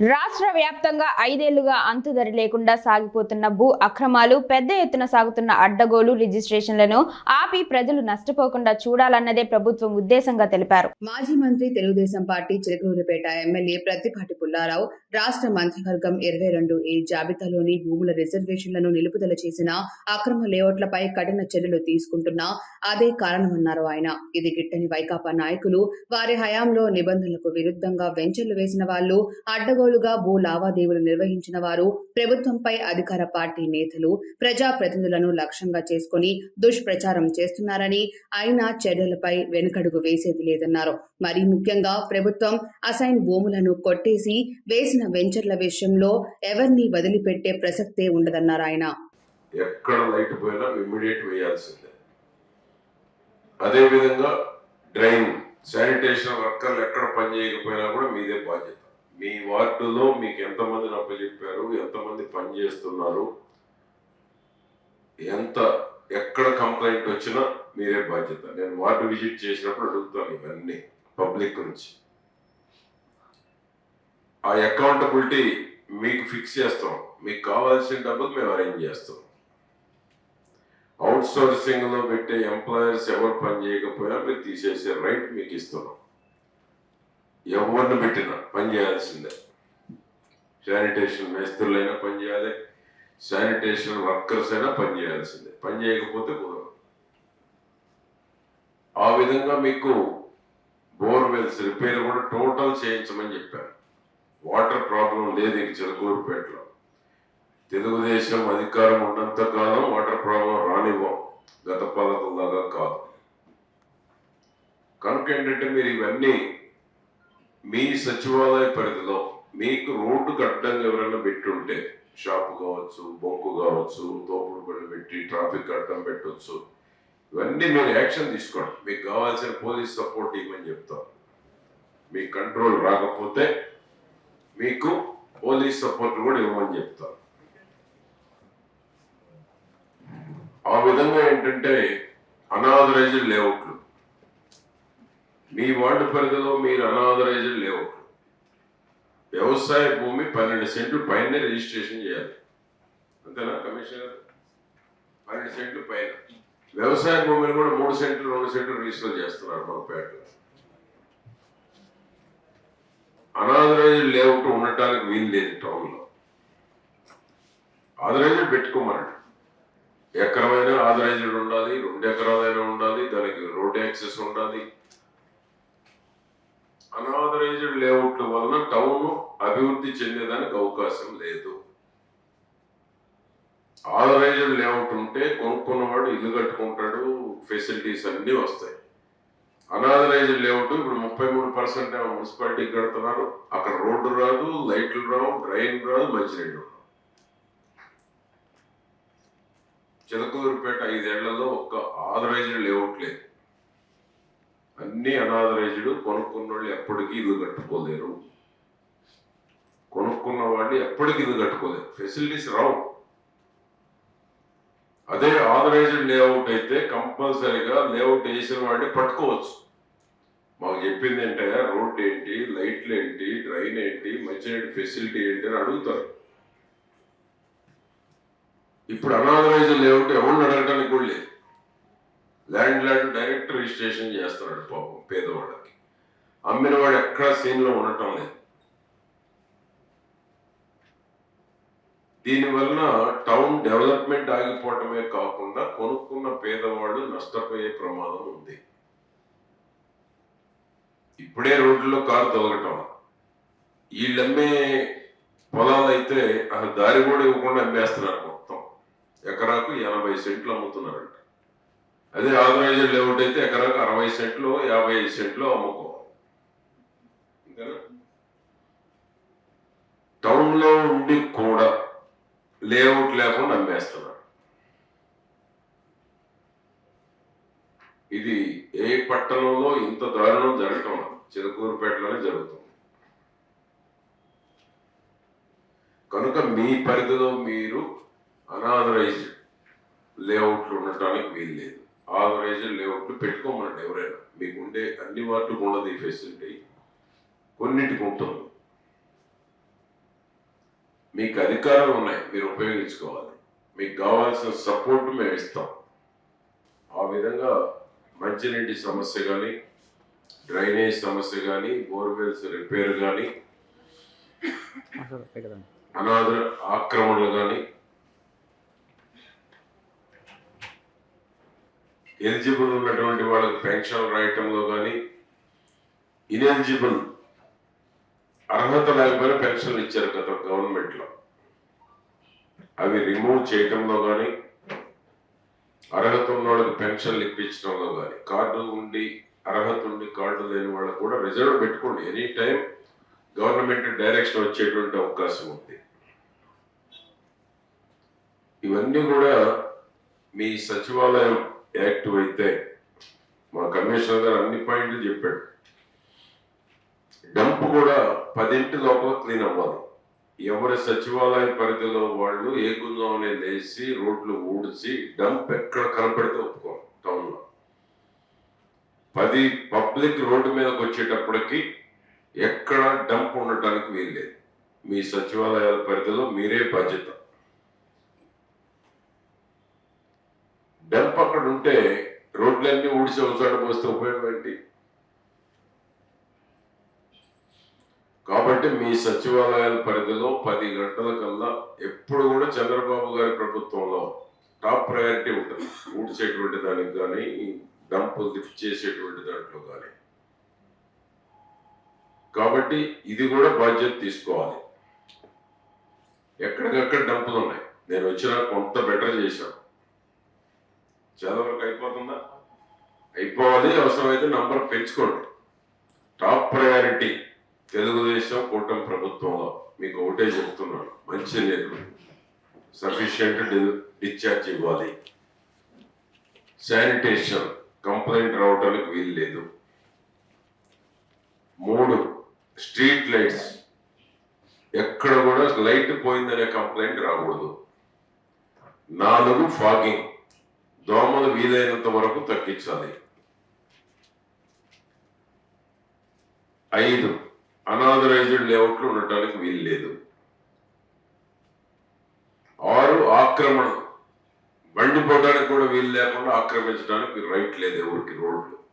రాష్ట్ర వ్యాప్తంగా ఐదేళ్ళుగా అంతుదరి లేకుండా సాగిపోతున్న భూ అక్రమాలు పెద్ద ఎత్తున సాగుతున్న అడ్డగోలు రిజిస్ట్రేషన్లను ఆపి ప్రజలు నష్టపోకుండా చూడాలన్నదే ప్రభుత్వం ఉద్దేశంగా తెలిపారు. మాజీ మంత్రి తెలుగుదేశం పార్టీ చిలకలూరిపేట ఎమ్మెల్యే ప్రత్తిపాటి పుల్లారావు రాష్ట్ర మంత్రివర్గం ఇరవై రెండు ఏ జాబితాలోని భూముల రిజర్వేషన్లను నిలుపుదల చేసిన అక్రమ లేఅవుట్లపై కఠిన చర్యలు తీసుకుంటున్నా అదే కారణమన్నారు ఆయన. ఇది గిట్టని వైకాపా నాయకులు వారి హయాంలో నిబంధనలకు విరుద్ధంగా వెంచర్లు వేసిన వాళ్ళు అడ్డగోలుగా భూ లావాదేవీలు నిర్వహించిన వారు ప్రభుత్వంపై అధికార పార్టీ నేతలు ప్రజా ప్రతినిధులను లక్ష్యంగా చేసుకుని దుష్ప్రచారం చేస్తున్నారని అయినా చర్యలపై వెనుకడుగు వేసేది లేదన్నారు. మరీ ముఖ్యంగా ప్రభుత్వం అసైన్ భూములను కొట్టేసి వేసిన వెంచర్ల విషయంలో ఎవరిని వదిలిపెట్టే ప్రసక్తే ఉండదన్నారు ఆయన. ఎక్కడ లైట్ పోయినా ఇమ్మీడియట్ వేయాల్సిందే. అదేవిధంగా డ్రైన్ శానిటేషన్ వర్కర్లు ఎక్కడ పని చేయకపోయినా కూడా మీదే బాధ్యత. మీ వార్డులో మీకు ఎంతమందిని అప్పచెప్పారు ఎంతమంది పని చేస్తున్నారు? ఎంత ఎక్కడ కంప్లైంట్ వచ్చినా మీరే బాధ్యత. నేను వార్డు విజిట్ చేసినప్పుడు అడుగుతాను ఇవన్నీ పబ్లిక్ నుంచి ఆ అకౌంటబిలిటీ మీకు ఫిక్స్ చేస్తాం. మీకు కావాల్సిన డబ్బులు మేము అరేంజ్ చేస్తాం. అవుట్ సోర్సింగ్లో పెట్టే ఎంప్లాయర్స్ ఎవరు పని చేయకపోయినా మీరు తీసేసే రైట్ మీకు ఇస్తున్నాం. ఎవరిని పెట్టినా పని చేయాల్సిందే. శానిటేషన్ మేస్త్రులైనా పని చేయాలి. శానిటేషన్ వర్కర్స్ అయినా పని చేయాల్సిందే. పని చేయకపోతే కుదరదు ఆ విధంగా మీకు బోర్వెల్స్ రిపేర్ కూడా టోటల్ చేయించమని చెప్పారు. వాటర్ ప్రాబ్లం లేదు ఇక చిలకూరుపేటలో. తెలుగుదేశం అధికారం ఉన్నంత కాలం వాటర్ ప్రాబ్లం రానివ్వం. గత పాలకులాగా కాదు. కనుక ఏంటంటే మీరు ఇవన్నీ మీ సచివాలయ పరిధిలో మీకు రోడ్డుకు అడ్డంగా ఎవరైనా పెట్టుంటే షాపు కావచ్చు బొంకు కావచ్చు తోపుడు బండి పెట్టి ట్రాఫిక్ అడ్డం పెట్టవచ్చు ఇవన్నీ మీరు యాక్షన్ తీసుకోండి. మీకు కావాల్సిన పోలీస్ సపోర్ట్ ఇవ్వమని చెప్తాం. మీ కంట్రోల్ రాకపోతే మీకు పోలీస్ సపోర్ట్ కూడా ఇవ్వమని చెప్తాం. ఆ విధంగా ఏంటంటే అనాథరైజ్డ్ లేఅవుట్లు. మీ వార్డు పరిధిలో మీరు అనాథరైజ్డ్ లేవు. వ్యవసాయ భూమి పన్నెండు సెంట్లు పైన రిజిస్ట్రేషన్ చేయాలి. అంతేనా కమిషనర్ పన్నెండు సెంట్లు పైన. వ్యవసాయ భూమిని కూడా మూడు సెంట్లు రెండు సెంట్లు రిజిస్టర్ చేస్తున్నారు మన పేటలో. అనాథరైజ్డ్ లేఅవుట్ ఉండటానికి వీలు లేదు టౌన్లో. ఆథరైజ్డ్ పెట్టుకోమనండి. ఎకరమైన ఆథరైజ్డ్ ఉండాలి రెండు ఎకరాలైనా ఉండాలి దానికి రోడ్ యాక్సెస్ ఉండాలి అనాథరైజ్డ్ లేఅవుట్ల వలన టౌన్ అభివృద్ధి చెందేదానికి అవకాశం లేదు. ఆథరైజ్డ్ లేఅవుట్ ఉంటే కొనుక్కున్నవాడు ఇల్లు కట్టుకుంటాడు ఫెసిలిటీస్ అన్నీ వస్తాయి. అనాథరైజ్డ్ లేఅవుట్ ఇప్పుడు ముప్పై మూడు పర్సెంట్ మున్సిపాలిటీకి కడుతున్నారు. అక్కడ రోడ్డు రాదు లైట్లు రావు డ్రైన్ రాదు మంచినీళ్ళు రావు. చిలకూరుపేట ఐదేళ్ళలో ఒక్క ఆథరైజ్డ్ లేఅవుట్ లేదు. అన్ని అనాథరైజ్డ్ కొనుక్కున్న వాళ్ళు ఎప్పటికీ ఇల్లు కట్టుకోలేరు. కొనుక్కున్న వాళ్ళు ఎప్పటికీ ఇల్లు కట్టుకోలేరు. ఫెసిలిటీస్ రావు. అదే ఆథరైజ్డ్ లేఅవుట్ అయితే కంపల్సరీగా లేఅవుట్ వేసిన వాడిని పట్టుకోవచ్చు. మాకు చెప్పింది ఏంటంటే రోడ్ ఏంటి లైట్లు ఏంటి డ్రైన్ ఏంటి మంచినీటి ఫెసిలిటీ ఏంటి అని అడుగుతారు. ఇప్పుడు అనాథరైజ్డ్ లేఅవుట్ ఎవరిని అడగటానికి కూడా లేదు. ల్యాండ్ ల్యాండ్ డైరెక్ట్ రిజిస్ట్రేషన్ చేస్తున్నాడు పాపం పేదవాళ్ళకి. అమ్మిన వాడు ఎక్కడా సీన్లో ఉండటం లేదు. దీనివలన టౌన్ డెవలప్మెంట్ ఆగిపోవటమే కాకుండా కొనుక్కున్న పేదవాడు నష్టపోయే ప్రమాదం ఉంది. ఇప్పుడే రోడ్లలో కారు తొలగటం. వీళ్ళమ్మే పొలాలు అయితే అసలు దారి కూడా ఇవ్వకుండా అమ్మేస్తున్నారు మొత్తం. ఎకరాకు ఎనభై సెంట్లు అమ్ముతున్నారంట అదే ఆర్గనైజర్ లేఅవుట్ అయితే ఎకరాకు అరవై సెంట్లు యాభై ఐదు సెంట్లు అమ్ముకోవాలి. టౌన్లో ఉండి కూడా లేఅవుట్ లేకుండా అమ్మేస్తున్నారు ఇది ఏ పట్టణంలో ఇంత దారుణం జరగటం చిలకూరుపేటలోనే జరుగుతుంది. కనుక మీ పరిధిలో మీరు అనాథరైజ్డ్ లేఅవుట్లు ఉండటానికి వీలు లేదు ఆథరైజ్డ్ లేఅవుట్లు పెట్టుకోమనండి ఎవరైనా. మీకు ఉండే అన్ని వాటికి ఉండదు ఈ ఫెసిలిటీ. కొన్నిటికి ఉంటుంది. మీకు అధికారాలు ఉన్నాయి మీరు ఉపయోగించుకోవాలి. మీకు కావాల్సిన సపోర్ట్ మేము ఇస్తాం. ఆ విధంగా మంచినీటి సమస్య కానీ డ్రైనేజ్ సమస్య కానీ బోర్వెల్స్ రిపేర్ కానీ అనాథ ఆక్రమణలు కానీ ఎలిజిబుల్ ఉన్నటువంటి వాళ్ళకి పెన్షన్ రాయటంలో కానీ ఇనెలిజిబుల్ అర్హత లేకపోయినా పెన్షన్లు ఇచ్చారు గత గవర్నమెంట్లో. అవి రిమూవ్ చేయటంలో కానీ అర్హత ఉన్న వాళ్ళకి పెన్షన్లు ఇప్పించడంలో కానీ కార్డు ఉండి అర్హత ఉండి కార్డు లేని వాళ్ళకు కూడా రిజర్వ్ పెట్టుకోండి. ఎనీ టైం గవర్నమెంట్ డైరెక్షన్ వచ్చేటువంటి అవకాశం ఉంది. ఇవన్నీ కూడా మీ సచివాలయం యాక్టివ్ అయితే మా కమిషనర్ గారు అన్ని పాయింట్లు చెప్పాడు. డంప్ కూడా పదింటి లోపల క్లీన్ అవ్వాలి. ఎవరి సచివాలయ పరిధిలో వాళ్ళు ఏ గుంజంలోనే లేచి రోడ్లు ఊడ్చి డంప్ ఎక్కడ కనపడితే ఒప్పుకోం టౌన్లో. పది పబ్లిక్ రోడ్డు మీదకి వచ్చేటప్పటికి ఎక్కడ డంప్ ఉండటానికి వీల్లేదు. మీ సచివాలయాల పరిధిలో మీరే బాధ్యత. డంప్ అక్కడ ఉంటే రోడ్లన్నీ ఊడిచి ఒకసారి పోస్తే ఉపయోగం ఏంటి? కాబట్టి మీ సచివాలయాల పరిధిలో పది గంటల కల్లా ఎప్పుడు కూడా చంద్రబాబు గారి ప్రభుత్వంలో టాప్ ప్రయారిటీ ఉంటుంది. ఊడ్చేటువంటి దానికి కానీ డంప్ లిఫ్ట్ చేసేటువంటి దాంట్లో కానీ కాబట్టి ఇది కూడా బాధ్యత తీసుకోవాలి. ఎక్కడికక్కడ డంపులు ఉన్నాయి నేను వచ్చినా కొంత బెటర్ చేశాను. చదవరకు అయిపోతుందా? అయిపోవాలి అవసరమైతే నంబర్ పెంచుకోండి. టాప్ ప్రయారిటీ తెలుగుదేశం కూటమి ప్రభుత్వంలో. మీకు ఒకటే చెప్తున్నాను మంచి నీళ్ళు సఫిషియంట్ డిశ్చార్జ్ ఇవ్వాలి. శానిటేషన్ కంప్లైంట్ రావడానికి వీలు లేదు. మూడు స్ట్రీట్ లైట్స్ ఎక్కడ కూడా లైట్ పోయిందనే కంప్లైంట్ రాకూడదు. నాలుగు ఫాగింగ్ దోమలు వీలైనంత వరకు తగ్గించాలి. ఐదు అనాథరైజ్డ్ లేఅవుట్లు ఉండటానికి వీలు లేదు. ఆరు ఆక్రమణ బండి పోవడానికి కూడా వీలు లేకుండా ఆక్రమించడానికి రైట్ లేదు ఎవరికి రోడ్లు.